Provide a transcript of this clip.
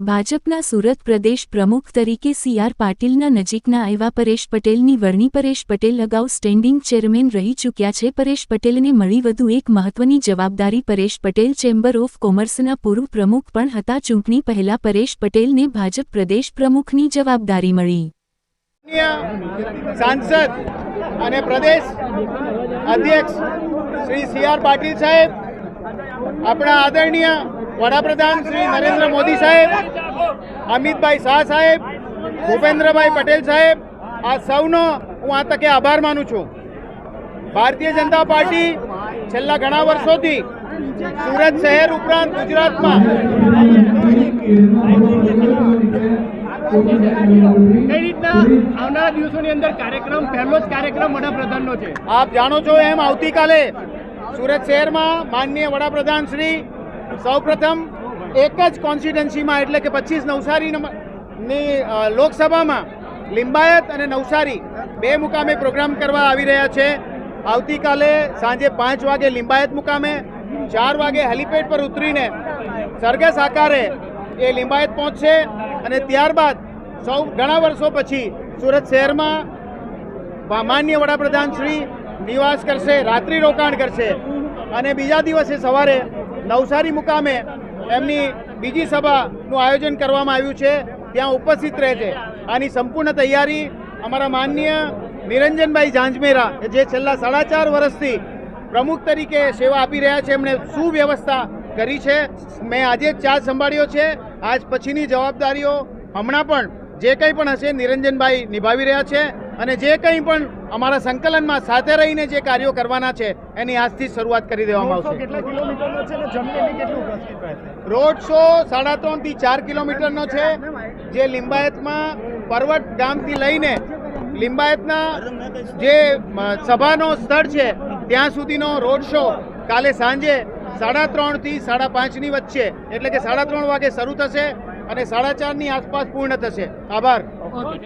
ભાજપના સુરત પ્રદેશ પ્રમુખ તરીકે સી આર પાટીલના નજીકના આવ્યા પરેશ પટેલની વરણી પરેશ પટેલ અગાઉ સ્ટેન્ડિંગ ચેરમેન રહી ચૂક્યા છે. પરેશ પટેલને મળી વધુ એક મહત્વની જવાબદારી પરેશ પટેલ ચેમ્બર ઓફ કોમર્સના પૂર્વ પ્રમુખ પણ હતા. ચૂંટણી પહેલા પરેશ પટેલને ભાજપ પ્રદેશ પ્રમુખની જવાબદારી મળી. સાંસદ અને પ્રદેશ અધ્યક્ષ શ્રી સી આર પાટીલ સાહેબ આપણા આદરણીય વડાપ્રધાન શ્રી નરેન્દ્ર મોદી સાહેબ અમિતભાઈ શાહ સાહેબ ભૂપેન્દ્રભાઈ પટેલ સાહેબ આ સૌનો હું આ તકે આભાર માનું છું. ભારતીય જનતા પાર્ટી છેલ્લા ઘણા વર્ષોથી સુરત શહેર ઉપરાંત ગુજરાતમાં કઈ રીતના આવનારા દિવસોની અંદર કાર્યક્રમ પહેલો જ કાર્યક્રમ વડાપ્રધાનનો છે? આપ જાણો છો એમ આવતીકાલે સુરત શહેરમાં માનનીય વડાપ્રધાન શ્રી સૌપ્રથમ એક જ કોન્સ્ટિટ્યુન્સીમાં એટલે કે પચીસ નવસારી નંબર- ની અ, લોકસભામાં લિંબાયત અને નવસારી બે મુકામે પ્રોગ્રામ કરવા આવી રહ્યા છે. આવતીકાલે સાંજે પાંચ વાગે લિંબાયત મુકામે ચાર વાગે હેલિપેડ પર ઉતરીને સરઘસ આકારે એ લિંબાયત પહોંચશે અને ત્યારબાદ સૌ ઘણા વર્ષો પછી સુરત શહેરમાં માન્ય વડાપ્રધાન શ્રી નિવાસ કરશે, રાત્રિ રોકાણ કરશે. અને બીજા દિવસે સવારે નવસારી મુકામે એમની બીજી સભાનું આયોજન કરવામાં આવ્યું છે. ત્યાં ઉપસ્થિત રહે છે આની સંપૂર્ણ તૈયારી અમારા માનનીય નિરંજનભાઈ ઝાંઝમેરા, જે છેલ્લા સાડા ચાર વર્ષથી પ્રમુખ તરીકે સેવા આપી રહ્યા છે, એમણે સુવ્યવસ્થા કરી છે. મેં આજે જ ચાર્જ સંભાળ્યો છે. આજ પછીની જવાબદારીઓ હમણાં પણ જે કંઈ પણ હશે નિરંજનભાઈ નિભાવી રહ્યા છે. અને જે કંઈ પણ અમારા સંકલનમાં સાથે રહીને જે કાર્યો કરવાના છે એની આજથી જ શરૂઆત કરી દેવામાં આવશે. કેટલા કિલોમીટરનો છે ને જનરલી કેટલું ઉપસ્થિત રહેશે રોડ શો સાડા ત્રણથી ચાર કિલોમીટરનો છે. જે લિંબાયતમાં પર્વત ગામથી લઈને લિંબાયતના જે સભાનો સ્થળ છે ત્યાં સુધીનો રોડ શો કાલે સાંજે સાડા ત્રણથી સાડા પાંચની વચ્ચે એટલે કે સાડા ત્રણ વાગે શરૂ થશે અને સાડા ચારની આસપાસ પૂર્ણ થશે. આભાર.